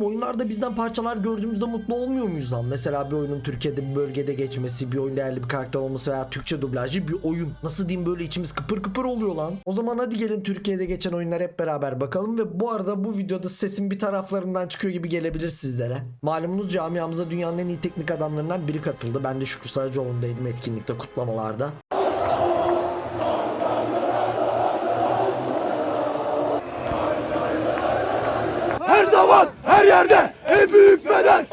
oğlum oyunlarda bizden parçalar gördüğümüzde mutlu olmuyor muyuz lan? Mesela bir oyunun Türkiye'de bir bölgede geçmesi, bir oyun değerli bir karakter olması veya Türkçe dublajı bir oyun. Nasıl diyeyim böyle içimiz kıpır kıpır oluyor lan. O zaman hadi gelin Türkiye'de geçen oyunlar hep beraber bakalım ve bu arada bu videoda sesin bir taraflarından çıkıyor gibi gelebilir sizlere. Malumunuz camiamıza dünyanın en iyi teknik adamlarından biri katıldı. Ben de Şükrü Saracoğlu'ndaydım etkinlikte kutlamalarda. Her zaman, her yerde en büyük Fener.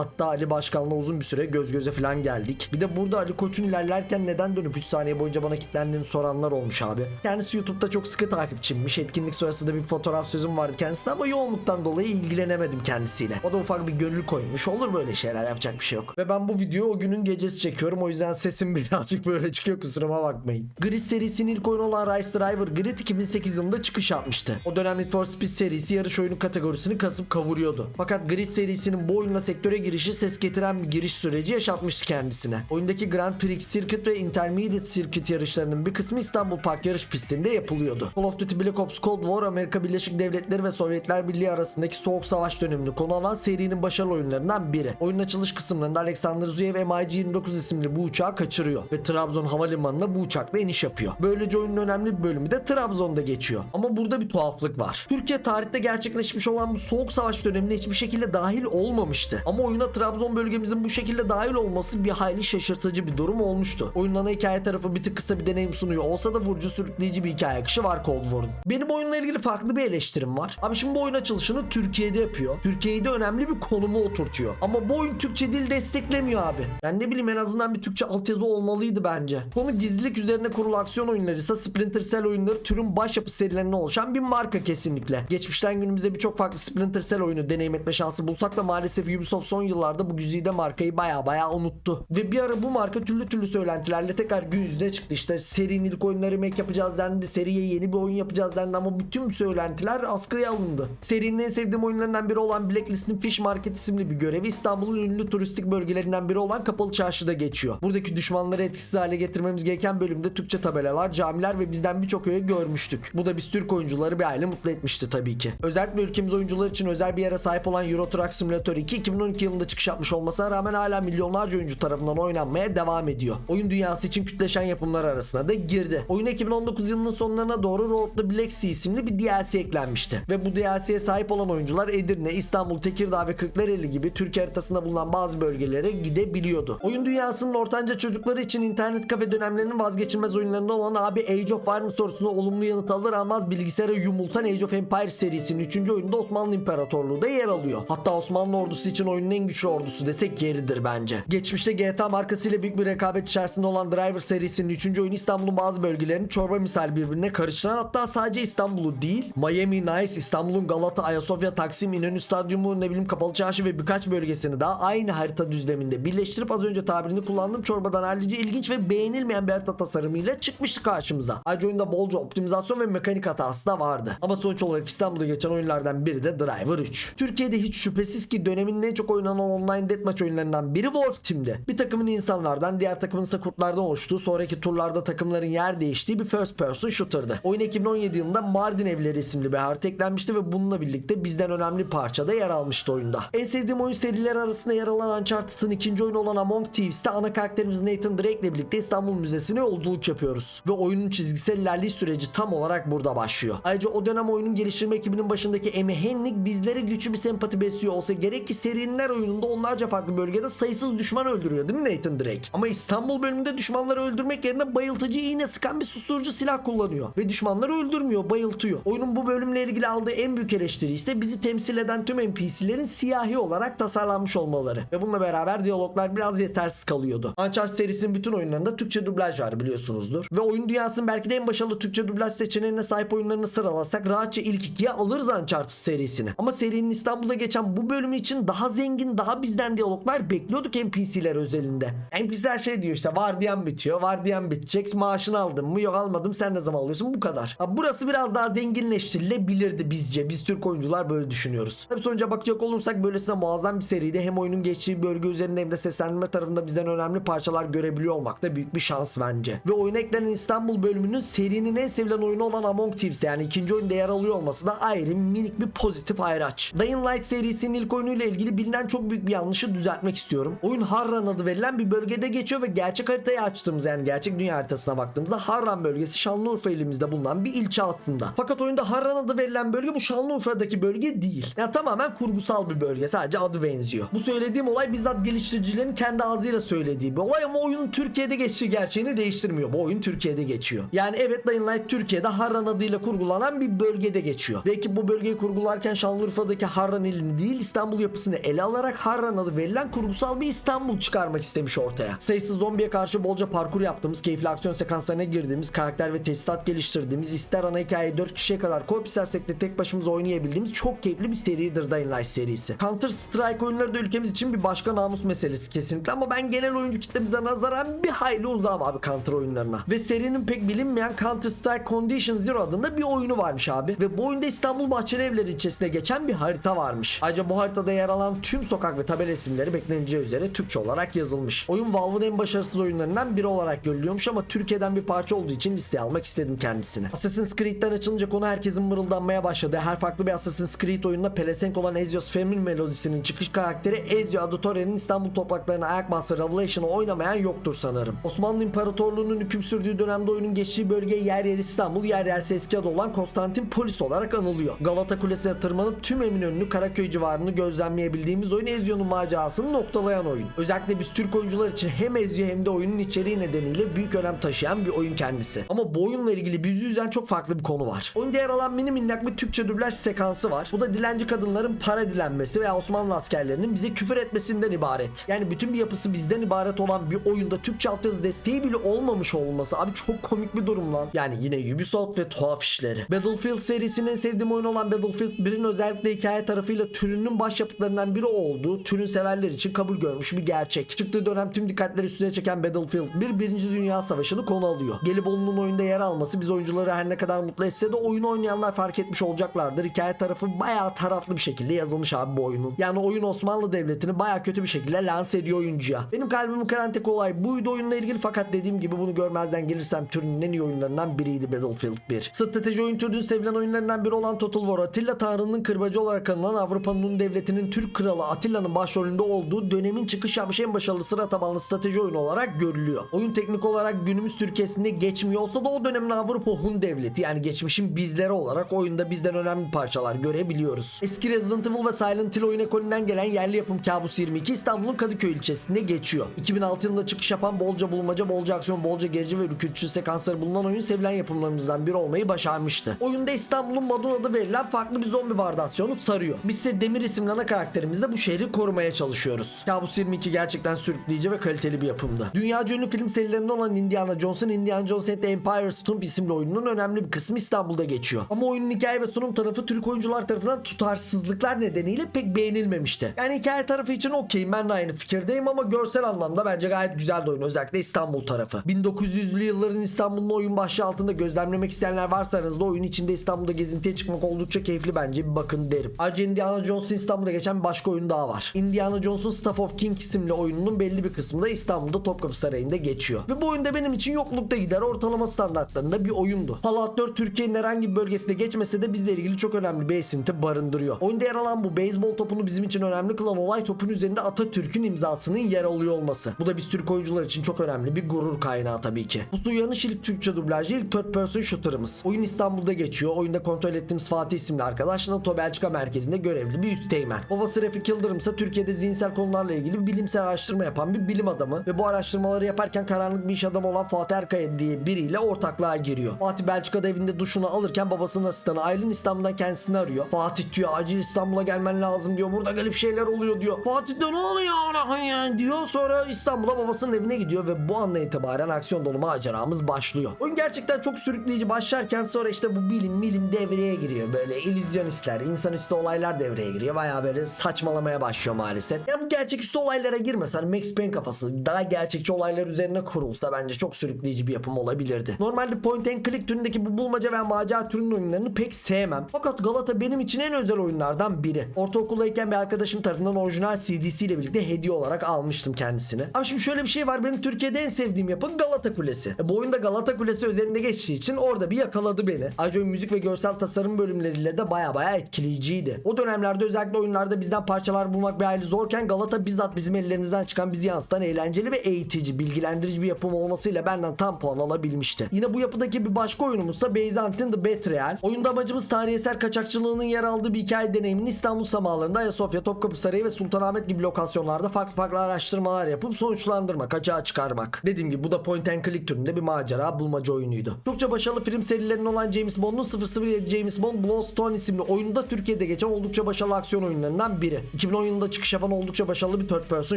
Hatta Ali Başkan'la uzun bir süre göz göze falan geldik. Bir de burada Ali Koç'un ilerlerken neden dönüp 3 saniye boyunca bana kilitlendiğini soranlar olmuş abi. Kendisi YouTube'da çok sıkı takipçimmiş. Etkinlik sırasında bir fotoğraf sözüm vardı kendisine ama yoğunluktan dolayı ilgilenemedim kendisiyle. O da ufak bir gönül koymuş. Olur böyle şeyler yapacak bir şey yok. Ve ben bu videoyu o günün gecesi çekiyorum. O yüzden sesim birazcık böyle çıkıyor kusuruma bakmayın. Grid serisinin ilk oyunu olan Rise Driver Grid 2008 yılında çıkış yapmıştı. O dönem Need for Speed serisi yarış oyunu kategorisini kasıp kavuruyordu. Fakat Grid serisinin bu oyunla sektöre girişi ses getiren bir giriş süreci yaşatmıştı kendisine. Oyundaki Grand Prix Circuit ve Intermediate Circuit yarışlarının bir kısmı İstanbul Park yarış pistinde yapılıyordu. Call of Duty Black Ops Cold War Amerika Birleşik Devletleri ve Sovyetler Birliği arasındaki soğuk savaş dönemini konu alan serinin başarılı oyunlarından biri. Oyunun açılış kısımlarında Alexander Zuyev MiG-29 isimli bu uçağı kaçırıyor ve Trabzon Havalimanı'na bu uçakla iniş yapıyor. Böylece oyunun önemli bir bölümü de Trabzon'da geçiyor. Ama burada bir tuhaflık var. Türkiye tarihte gerçekleşmiş olan bu soğuk savaş dönemine hiçbir şekilde dahil olmamıştı. Ama oyuna Trabzon bölgemizin bu şekilde dahil olması bir hayli şaşırtıcı bir durum olmuştu. Oyunun ana hikaye tarafı bir tık kısa bir deneyim sunuyor olsa da vurucu sürükleyici bir hikaye akışı var Cold War'un. Benim oyunla ilgili farklı bir eleştirim var. Abi şimdi bu oyun açılışını Türkiye'de yapıyor. Türkiye'yi de önemli bir konuma oturtuyor. Ama bu oyun Türkçe dil desteklemiyor abi. Yani ne bileyim en azından bir Türkçe altyazı olmalıydı bence. Konu gizlilik üzerine kurulu aksiyon oyunları ise Splinter Cell oyunları türün başyapıt serilerinden oluşan bir marka kesinlikle. Geçmişten günümüze birçok farklı Splinter Cell oyunu deneyim etme şansı bulsak da maalesef Ubisoft son yıllarda bu güzide markayı baya baya unuttu. Ve bir ara bu marka türlü türlü söylentilerle tekrar gün yüzüne çıktı. İşte serinin ilk oyunları remake yapacağız dendi. Seriye yeni bir oyun yapacağız dendi ama bütün söylentiler askıya alındı. Serinin en sevdiğim oyunlarından biri olan Blacklist'in Fish Market isimli bir görevi İstanbul'un ünlü turistik bölgelerinden biri olan Kapalı Çarşı'da geçiyor. Buradaki düşmanları etkisiz hale getirmemiz gereken bölümde Türkçe tabelalar, camiler ve bizden birçok öğe görmüştük. Bu da biz Türk oyuncuları bir aile mutlu etmişti tabii ki. Özellikle ülkemiz oyuncular için özel bir yere sahip olan Euro Truck Simulator 2 2012 yılında çıkış yapmış olmasına rağmen hala milyonlarca oyuncu tarafından oynanmaya devam ediyor. Oyun dünyası için kütleşen yapımlar arasına da girdi. Oyun 2019 yılının sonlarına doğru Road to Black Sea isimli bir DLC eklenmişti. Ve bu DLC'ye sahip olan oyuncular Edirne, İstanbul, Tekirdağ ve Kırklareli gibi Türkiye haritasında bulunan bazı bölgelere gidebiliyordu. Oyun dünyasının ortanca çocukları için internet kafe dönemlerinin vazgeçilmez oyunlarından olan abi Age of Empires sorusuna olumlu yanıt alır almaz bilgisayara yumultan Age of Empires serisinin 3. oyununda Osmanlı İmparatorluğu da yer alıyor. Hatta Osmanlı ordusu için oyunun en güçlü ordusu desek yeridir bence. Geçmişte GTA markasıyla büyük bir rekabet içerisinde olan Driver serisinin 3. oyunu İstanbul'un bazı bölgelerini çorba misal birbirine karıştıran hatta sadece İstanbul'u değil Miami Nice, İstanbul'un Galata, Ayasofya, Taksim, İnönü Stadyumu, ne bileyim Kapalı Çarşı ve birkaç bölgesini daha aynı harita düzleminde birleştirip az önce tabirini kullandığım çorbadan hallice ilginç ve beğenilmeyen bir harita tasarımıyla çıkmıştı karşımıza. Ayrıca oyunda bolca optimizasyon ve mekanik hatası da vardı. Ama sonuç olarak İstanbul'da geçen oyunlardan biri de Driver 3. Türkiye'de hiç şüphesiz ki dönemin en çok oynanan online deathmatch oyunlarından biri Wolf Team'di. Bir takımın insanlardan diğer takımın ise kurtlardan oluştuğu sonraki turlarda takımların yer değiştiği bir first person shooter'dı. Oyun 2017 yılında Mardin Evleri isimli bir harita eklenmişti ve bununla birlikte bizden önemli parçada yer almıştı oyunda. En sevdiğim oyun serileri arasında yer alan Uncharted'ın ikinci oyunu olan Among Thieves'te ana karakterimiz Nathan Drake ile birlikte İstanbul Müzesi'ne yolculuk yapıyoruz. Ve oyunun çizgisel ilerleyiş süreci tam olarak burada başlıyor. Ayrıca o dönem oyunun geliştirme ekibinin başındaki Amy Hennig bizlere güçlü bir sempati besliyor olsa gerek ki serinin her oyununda onlarca farklı bölgede sayısız düşman öldürüyor değil mi Nathan Drake? Ama İstanbul bölümünde düşmanları öldürmek yerine bayıltıcı iğne sıkan bir susturucu silah kullanıyor. Ve düşmanları öldürmüyor, bayıltıyor. Oyunun bu bölümle ilgili aldığı en büyük eleştiri ise bizi temsil eden tüm NPC'lerin siyahi olarak tasarlanmış olmaları. Ve bununla beraber diyaloglar biraz yetersiz kalıyordu. Uncharted serisinin bütün oyunlarında Türkçe dublaj var biliyorsunuzdur. Ve oyun dünyasının belki de en başarılı Türkçe dublaj seçeneğine sahip oyunlarını sıralasak rahatça ilk ikiye alırız Uncharted serisini. Ama serinin İstanbul'da geçen bu bölümü için daha zengin için daha bizden diyaloglar bekliyorduk NPC'ler özelinde. NPC'ler şey diyor işte vardiyan bitiyor, vardiyan bitecek, maaşını aldın mı yok almadım sen ne zaman alıyorsun bu kadar. Ha, burası biraz daha zenginleştirilebilirdi bizce. Biz Türk oyuncular böyle düşünüyoruz. Tabi sonuca bakacak olursak böylesine muazzam bir seride hem oyunun geçtiği bölge üzerinde hem de seslendirme tarafında bizden önemli parçalar görebiliyor olmak da büyük bir şans bence. Ve oyuna eklenen İstanbul bölümünün serinin en sevilen oyunu olan Among Thieves'te yani ikinci oyunda yer alıyor olması da ayrı minik bir pozitif ayraç. Dying Light serisinin ilk oyunuyla ilgili bilinen çok büyük bir yanlışı düzeltmek istiyorum. Oyun Harran adı verilen bir bölgede geçiyor ve gerçek haritayı açtığımız yani gerçek dünya haritasına baktığımızda Harran bölgesi Şanlıurfa ilimizde bulunan bir ilçe aslında. Fakat oyunda Harran adı verilen bölge bu Şanlıurfa'daki bölge değil. Yani tamamen kurgusal bir bölge sadece adı benziyor. Bu söylediğim olay bizzat geliştiricilerin kendi ağzıyla söylediği bir olay ama oyunun Türkiye'de geçtiği gerçeğini değiştirmiyor. Bu oyun Türkiye'de geçiyor. Yani evet Dying Light Türkiye'de Harran adıyla kurgulanan bir bölgede geçiyor. Ve ki bu bölgeyi kurgularken Şanlıurfa'daki Harran ilini değil İstanbul yapısını ele alarak Harran adı verilen kurgusal bir İstanbul çıkarmak istemiş ortaya. Sayısız zombiye karşı bolca parkur yaptığımız, keyifli aksiyon sekanslarına girdiğimiz, karakter ve tesisat geliştirdiğimiz, ister ana hikayeyi 4 kişiye kadar koyup istersek de tek başımıza oynayabildiğimiz çok keyifli bir seridir Dying Light serisi. Counter Strike oyunları da ülkemiz için bir başka namus meselesi kesinlikle ama ben genel oyuncu kitlemize nazaran bir hayli uzağım abi Counter oyunlarına. Ve serinin pek bilinmeyen Counter Strike Condition Zero adında bir oyunu varmış abi. Ve bu oyunda İstanbul Bahçeli Evleri ilçesinde geçen bir harita varmış. Ayrıca bu haritada yer alan tüm sokak ve tabela isimleri bekleneceği üzere Türkçe olarak yazılmış. Oyun Valve'ın en başarısız oyunlarından biri olarak görülüyormuş ama Türkiye'den bir parça olduğu için listeye almak istedim kendisini. Assassin's Creed'den açılınca konu herkesin mırıldanmaya başladı. Her farklı bir Assassin's Creed oyununda pelesenk olan Ezio's Family melodisinin çıkış karakteri Ezio Auditore'nin İstanbul topraklarına ayak bastığı Revelation'ı oynamayan yoktur sanırım. Osmanlı İmparatorluğu'nun hüküm sürdüğü dönemde oyunun geçtiği bölge yer yer İstanbul, yer yerse eski adı olan Konstantinpolis olarak anılıyor. Galata Kulesi'ne tırmanıp tüm Eminönü'nü Karaköy civarını gözlemleyebildiğimiz oyun Ezio'nun macerasını noktalayan oyun. Özellikle biz Türk oyuncular için hem Ezio hem de oyunun içeriği nedeniyle büyük önem taşıyan bir oyun kendisi. Ama bu oyunla ilgili bizi üzen çok farklı bir konu var. Oyunda yer alan mini minnak bir Türkçe dublaj sekansı var. Bu da dilenci kadınların para dilenmesi veya Osmanlı askerlerinin bize küfür etmesinden ibaret. Yani bütün bir yapısı bizden ibaret olan bir oyunda Türkçe altyazı desteği bile olmamış olması abi çok komik bir durum lan. Yani yine Ubisoft ve tuhaf işleri. Battlefield serisinin sevdiğim oyun olan Battlefield 1'in özellikle hikaye tarafıyla türünün başyapıtlarından biri olduğu türün severler için kabul görmüş bir gerçek. Çıktığı dönem tüm dikkatleri üstüne çeken Battlefield 1 Birinci Dünya Savaşı'nı konu alıyor. Gelibolu'nun oyunda yer alması biz oyuncuları her ne kadar mutlu etse de oyunu oynayanlar fark etmiş olacaklardır. Hikaye tarafı bayağı taraflı bir şekilde yazılmış abi bu oyunun. Yani oyun Osmanlı Devleti'ni bayağı kötü bir şekilde lanse ediyor oyuncuya. Benim kalbimi kıran tek olay buydu oyunla ilgili fakat dediğim gibi bunu görmezden gelirsem türünün en iyi oyunlarından biriydi Battlefield 1. Strateji oyun türünün sevilen oyunlarından biri olan Total War Atilla Tanrı'nın kırbacı olarak anılan Avrupa'nın devletinin Türk kralı Atilla'nın başrolünde olduğu dönemin çıkış yapmış en başarılı sıra tabanlı strateji oyunu olarak görülüyor. Oyun teknik olarak günümüz Türkiye'sinde geçmiyor olsa da o dönemin Avrupa Hun devleti yani geçmişin bizleri olarak oyunda bizden önemli parçalar görebiliyoruz. Eski Resident Evil ve Silent Hill oyun ekolünden gelen yerli yapım Kabus 22 İstanbul'un Kadıköy ilçesinde geçiyor. 2006 yılında çıkış yapan bolca bulmaca, bolca aksiyon, bolca gerici ve ürkütücü sekansları bulunan oyun sevilen yapımlarımızdan biri olmayı başarmıştı. Oyunda İstanbul'un Madun adı verilen farklı bir zombi vardasyonu sarıyor. Biz ise Demir isimli ana karakterimizle bu şehri korumaya çalışıyoruz. Kabus 22 gerçekten sürükleyici ve kaliteli bir yapımdı. Dünyaca ünlü film serilerinden olan Indiana Jones'un Indiana Jones and the Empire's Tomb isimli oyununun önemli bir kısmı İstanbul'da geçiyor. Ama oyunun hikaye ve sunum tarafı Türk oyuncular tarafından tutarsızlıklar nedeniyle pek beğenilmemişti. Yani hikaye tarafı için okeyim ben de aynı fikirdeyim ama görsel anlamda bence gayet güzel de oyun özellikle İstanbul tarafı. 1900'lü yılların İstanbul'un oyun başlığı altında gözlemlemek isteyenler varsa aranızda oyun içinde İstanbul'da gezintiye çıkmak oldukça keyifli bence bir bakın derim. Ayrıca Indiana Jones'un İstanbul'da geçen başka oyun daha var. Indiana Jones'un Staff of King isimli oyununun belli bir kısmı da İstanbul'da Topkapı Sarayı'nda geçiyor. Ve bu oyunda benim için yoklukta gider ortalama standartlarında bir oyundu. Fallout 4 Türkiye'nin herhangi bir bölgesinde geçmese de bizle ilgili çok önemli bir esinti barındırıyor. Oyunda yer alan bu beyzbol topunu bizim için önemli kılan olay topun üzerinde Atatürk'ün imzasının yer alıyor olması. Bu da biz Türk oyuncular için çok önemli bir gurur kaynağı tabii ki. Bu uyanış ilk Türkçe dublajlı ilk third person shooter'ımız. Oyun İstanbul'da geçiyor. Oyunda kontrol ettiğimiz Fatih isimli arkadaş NATO Belçika merkezinde görevli bir üst teğmen. Babası Refik Yıldırım ise Türkiye'de zihinsel konularla ilgili bilimsel araştırma yapan bir bilim adamı ve bu araştırmaları yaparken karanlık bir iş adamı olan Fatih Erkaya diye biriyle ortaklığa giriyor. Fatih Belçika'da evinde duşunu alırken babasının asistanı Aylin İstanbul'dan kendisini arıyor. Fatih diyor acil İstanbul'a gelmen lazım diyor. Burada garip şeyler oluyor diyor. Fatih de ne oluyor ana ya diyor. Sonra İstanbul'a babasının evine gidiyor ve bu andan itibaren aksiyon dolu maceramız başlıyor. Oyun gerçekten çok sürükleyici başlarken sonra işte bu bilim bilim devreye giriyor. Böyle illüzyonistler, insanüstü olaylar devreye giriyor. Baya böyle saçmalamaya başlıyor maalesef. Ya bu gerçeküstü olaylara girmese hani Max Payne kafası daha gerçekçi olaylar üzerine kurulsa bence çok sürükleyici bir yapım olabilirdi. Normalde point and click türündeki bu bulmaca ve macera türünün oyunlarını pek sevmem. Fakat Galata benim için en özel oyunlardan biri. Ortaokuldayken bir arkadaşım tarafından orijinal CD'si ile birlikte hediye olarak almıştım kendisine. Ama şimdi şöyle bir şey var benim Türkiye'de en sevdiğim yapı Galata Kulesi. E, bu oyunda Galata Kulesi üzerinde geçtiği için orada bir yakaladı beni. Ayrıca müzik ve görsel tasarım bölümleriyle de baya baya etkileyiciydi. O dönemlerde özellikle oyunlarda bizden parçalar bulmak bir hayli zorken Galata bizzat bizim ellerimizden çıkan bizi yansıtan eğlenceli ve eğitici, bilgilendirici bir yapım olmasıyla benden tam puan alabilmişti. Yine bu yapıdaki bir başka oyunumuzsa Byzantine The Betrayal. Oyunda amacımız tarihi eser kaçakçılığının yer aldığı bir hikaye deneyimini İstanbul samalarında Ayasofya, Topkapı Sarayı ve Sultanahmet gibi lokasyonlarda farklı farklı araştırmalar yapıp sonuçlandırmak, açığa çıkarmak. Dediğim gibi bu da point and click türünde bir macera bulmaca oyunuydu. Çokça başarılı film serilerinin olan James Bond'un 007 James Bond Bloodstone isimli oyunda Türkiye'de geçen oldukça başarılı aksiyon oyunlarından biri. 2010 yılında çıkış yapan oldukça başarılı bir third person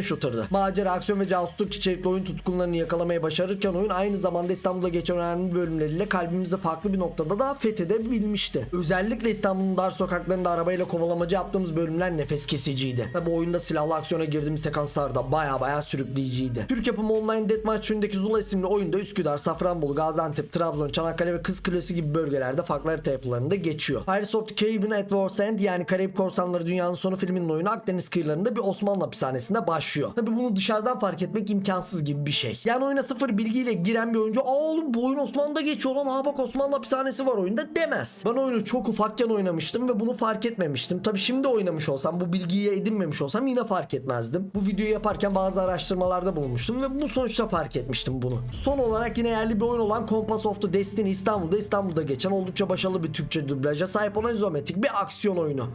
shooter'dı. Macera, aksiyon ve casusluk içerikli oyun tutkunlarını yakalamayı başarırken oyun aynı zamanda İstanbul'da geçen önemli bölümleriyle kalbimizi farklı bir noktada da fethedebilmişti. Özellikle İstanbul'un dar sokaklarında arabayla kovalamacı yaptığımız bölümler nefes kesiciydi. Tabi oyunda silahlı aksiyona girdiğimiz sekanslar da baya baya sürükleyiciydi. Türk yapımı online Deathmatch türündeki Zula isimli oyunda Üsküdar, Safranbolu, Gaziantep, Trabzon, Çanakkale ve Kız Kulesi gibi bölgelerde farklı harita yapılarında geçiyor. Pirates of the Caribbean at War's End yani Karayip Korsanları Dünyanın Sonu filminin oyunu Akdeniz kıyılarında bir Osmanlı hapishanesinde başlıyor. Tabi bunu dışarıdan fark etmek imkansız gibi bir şey. Yani oyuna sıfır bilgiyle giren bir oyuncu aa oğlum bu oyun Osmanlı'da geçiyor lan aa bak Osmanlı hapishanesi var oyunda demez. Ben oyunu çok ufakken oynamıştım ve bunu fark etmemiştim. Tabi şimdi oynamış olsam bu bilgiyi edinmemiş olsam yine fark etmezdim. Bu videoyu yaparken bazı araştırmalarda bulunmuştum ve bu sonuçta fark etmiştim bunu. Son olarak yine yerli bir oyun olan Compass of the Destiny İstanbul'da İstanbul'da geçen oldukça başarılı bir Türkçe dublaja sahip olan izometrik bir aksiyon oyunu.